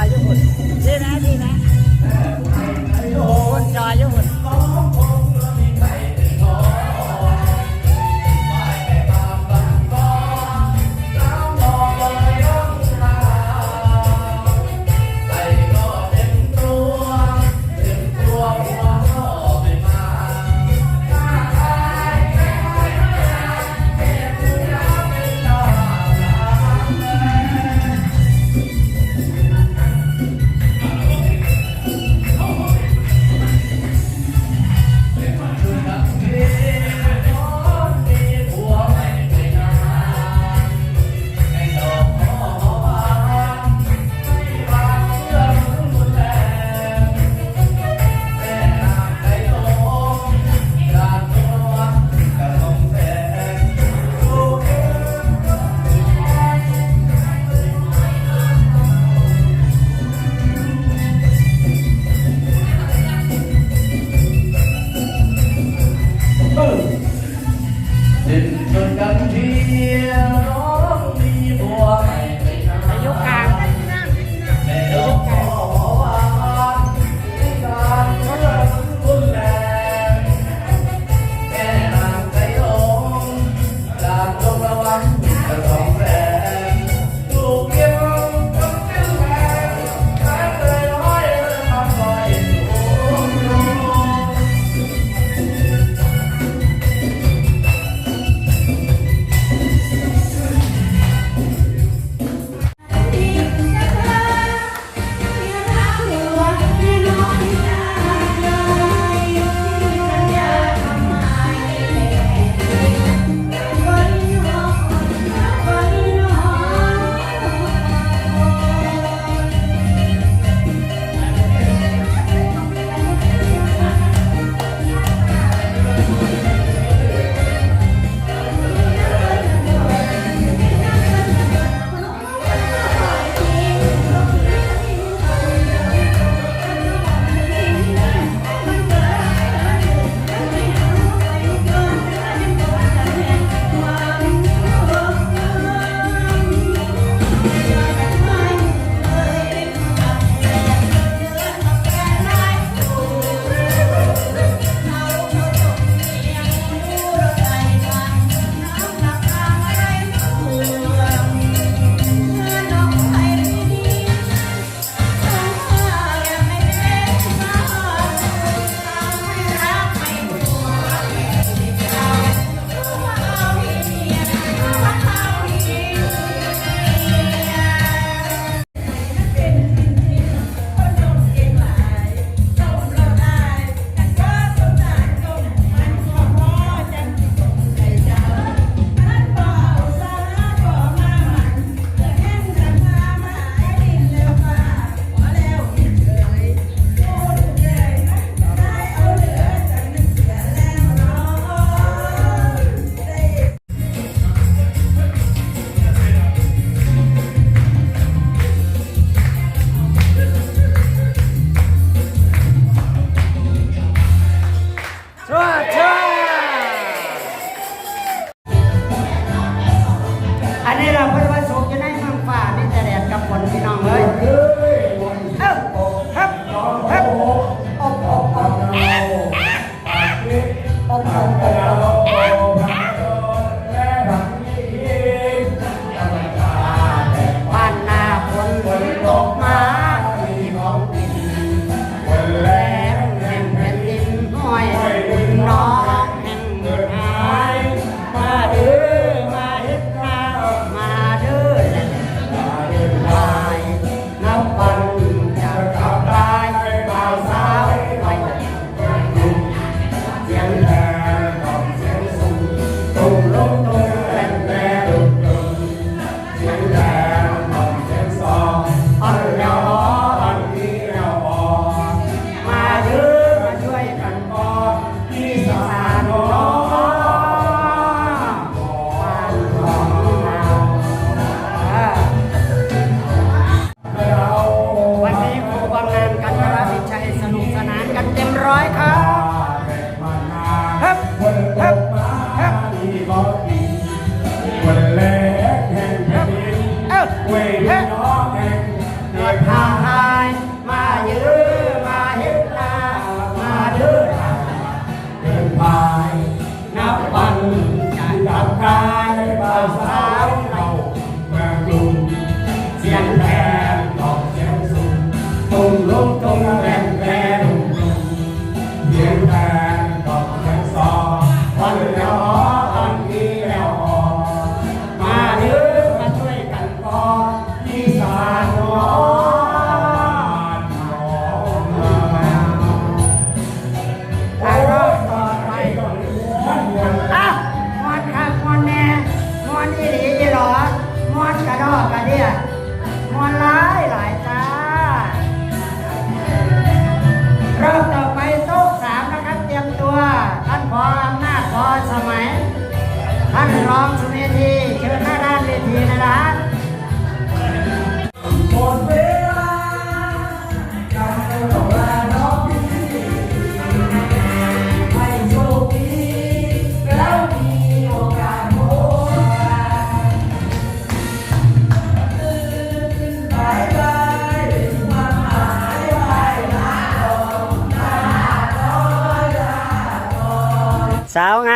ายยู่หุ่ดีนะดีนะคนจอยยุ่งหุ่น way, hey. I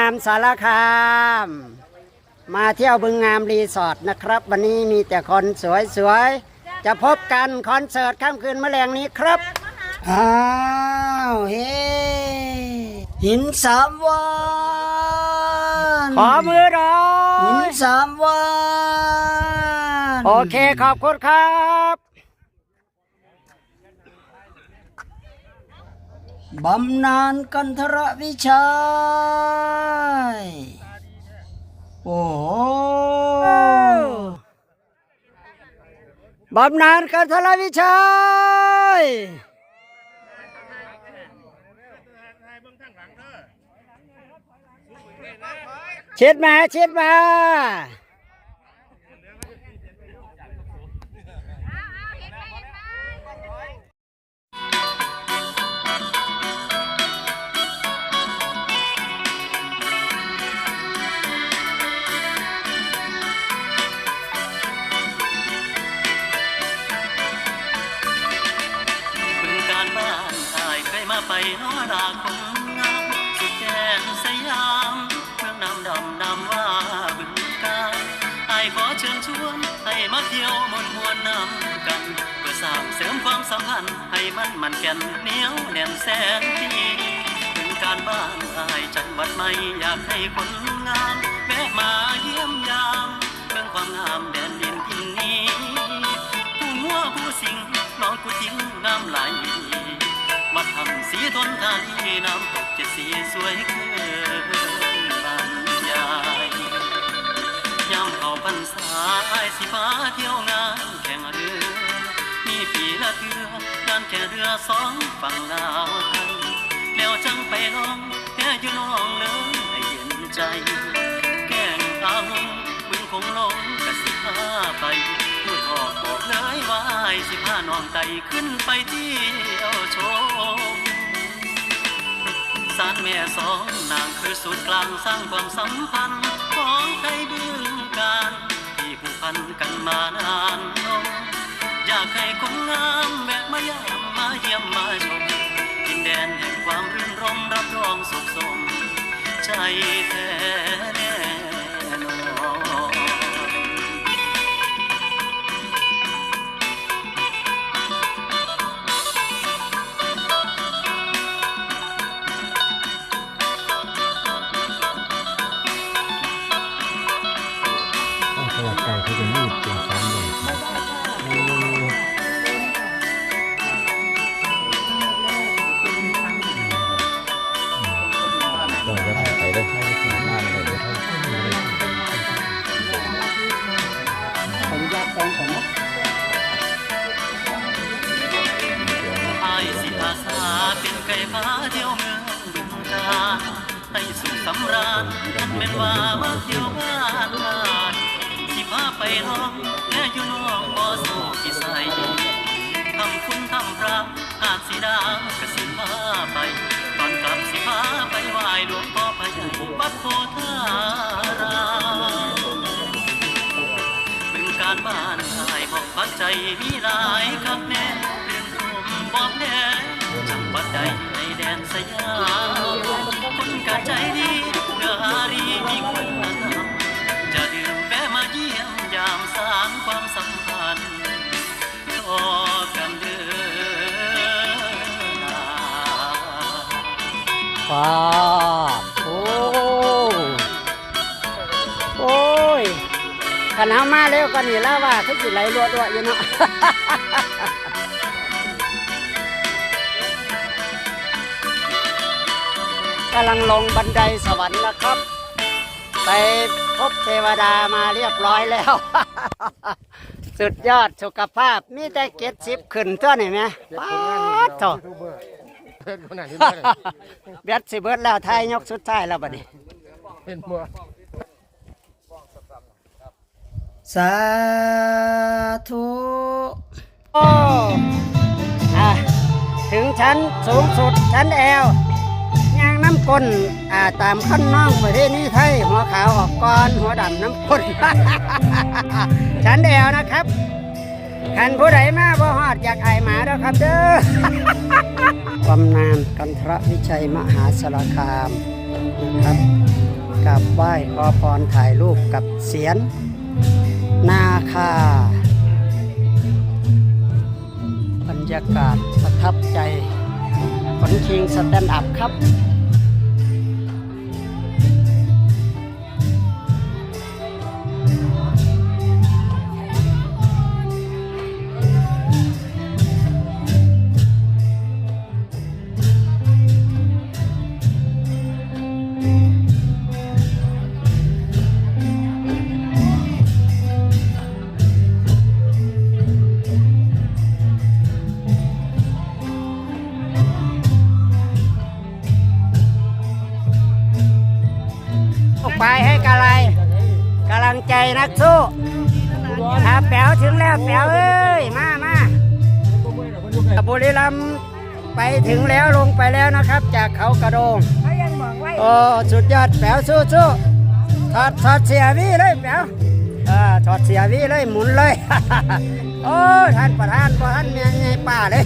าวงามสารคาม มาเที่ยวบึงงามรีสอร์ทนะครับ วันนี้มีแต่คนสวยๆ จะพบกันคอนเสิร์ตค่ำคืนมะแรงนี้ครับ อ้าวเฮ้หินสามวันขอมือหน่อยหินสามวัน โอเคขอบคุณครับ บำนาญกันทรวิชัย โอ้โหบำนาญกันทรวิชัย เช็ดมา เช็ดมา ไปนอดาคนงามสุดแดนสยามเมืองน้ำดำนำว่าบึงการอายขอเชิญชวนให้มาเที่ยวมวนมวนนำกัน เพื่อสร้างเสริมความสัมพันธ์ให้มันมันแก่นเหนียวแน่นแสนดีบึงการบ้านอายจังหวัดไม่อยากให้คนงามแวะมาเยี่ยมยามเมืองความงามแดนดินทินนี้ผู้หัวผู้สิงน้องกูทิ้งน้ำไหลาทำสีท น้ำตกเจ็ดสีสวยเกินบรรยายยามเข้าพรรษายสิพาเที่ยวงานแข่งเรือ มีปีละเทืองานแข่งเรือสองฝั่งลาวไทยแล้วจังไปลองแค่อยู่น้องเลยให้เย็นใจ แกงตาหงบึงคงลงกะสิพาไปพูดออกบอกเลยว่าสิพาน้องไต่ขึ้นไปเที่ยวชม สารแม่สองนางคือศูนย์กลางสร้างความสัมพันธ์ของไทยบึงการที่ผูกพันกันมานานนมอยากให้คนงามแวะมายามมาเยี่ยมมาชมดินแดนแห่งความรื่นรมรับรองสุขสมใจแท้ ไก่ฟ้าเที่ยวเมืองบึงกาฬให้สุขสำราญท่านเป็นว่ามาเที่ยวงานงานสิพาไปน้องแค่อยู่น้องบ่โซพิสัยทำคุณทำพระอาจสีดากระสิพาไป ตอนกลับสิพาไปไหว้หลวงพ่อพระใหญ่วัดโพธารามเป็นการบ้านหายบอกพักใจมีหลายคักแน่เรื่องรวมบอกแน่จังหวัด ใดในแดนสยามคนกะใจดีเนื้อหารีมีคุณธรรมจะดื่มแวะมาเยี่ยมยามสางความสัมพันธ์ต่อกันเด้อป้าโอ้โอ้ยขันเอามาเร็วกว่านี้แล้วว่าทุกสิไหลรัวๆอยู่เนาะ กำลังลงบันไดสวรรค์นะครับ ไปพบเทวดามาเรียบร้อยแล้ว สุดยอดสุขภาพ มีแต่เก็ดสิบขึ้นตัวนี่ไหมป๊าดโถเพื่อนคนนั้นที่บ้านเบ็ดสิเบิดแล้วทายยกสุดท้ายแล้วบัดนี้ เป็นมัวสาธุโอ้อะถึงชั้นสูงสุดชั้นแอลย่างน้ำ ก้นอ่าตามขั้นน้องประเทศนี้ไทยหัวขาวออกก่อนหัวดำน้ำก้นชั้นแอลนะครับขันผู้ใดมาบ่ฮอดอยากไอหมาแล้วครับเด้อ บำนาญกันทรวิชัยมหาสารคามนะครับกราบไหว้ขอพรถ่ายรูปกับเสียน นาคา บรรยากาศประทับใจขนชิงสแตนด์อัพครับ ใจนักสู้อาแป๋วถึงแล้วแป๋วเอ้ย มามาบุรีรัมย์ไปถึงแล้วลงไปแล้วนะครับ จากเขากระโดงโอ้สุดยอดแป๋วสู้สู้ถอดถอดเสียวีเลยแป๋วเออถอดเสียวีเลยหมุนเลย โอ้ท่านประธานประธานเมียไงป้าเลย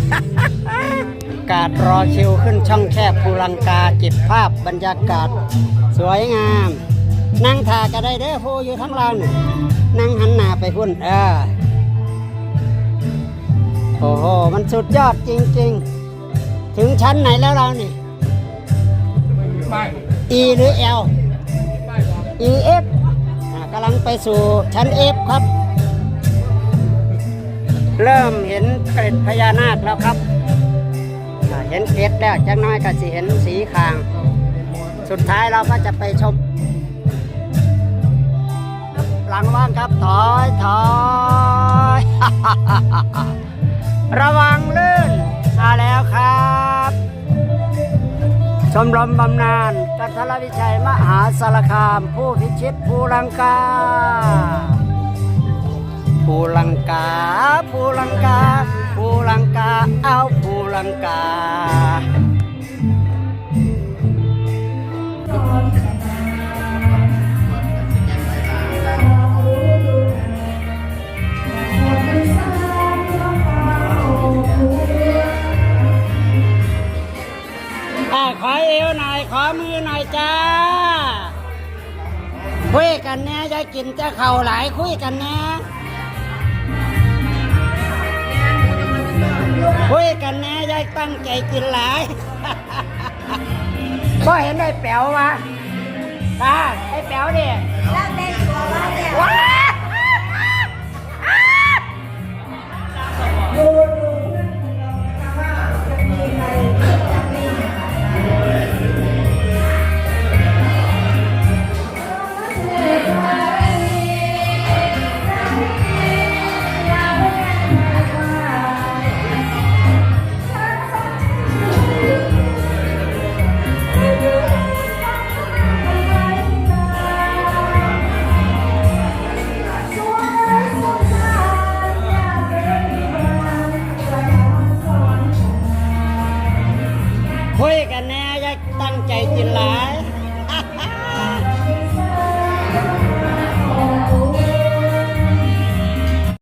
กาดรอคิวขึ้นช่องแคบภูลังกาเก็บภาพบรรยากาศ สวยงาม นั่งถาก็ได้เด้อผู้อยู่ทั้งล่างนี่นั่งหันหน้าไปพุ่นเออโอ้โห มันสุดยอดจริง ๆ ถึงชั้นไหนแล้วเรานี่ E หรือ L E F อ่ากำลังไปสู่ชั้น F ครับ เริ่มเห็นเกร็ดพญานาคแล้วครับ เห็นเกร็ดแล้วจักน้อยก็สิเห็นสีคาง สุดท้ายเราก็จะไปชม หลังว่างครับ ถอยถอยระวังลื่นมาแล้วครับ ชมรมบำนาญกัทรวิชัยมหาสารคาม ผู้พิชิตภูลังกาภูลังกาภูลังกาภูลังกา เอาภูลังกา เอวหน่อยขอมือหน่อยจ้า คุยกันแน่จะกินจะเข่าหลายคุยกันแน่คุยกันแน่ยาตั้งใจกินหลายก็เห็นไอ้แป๋วมาตาไอ้แป๋วเด็นา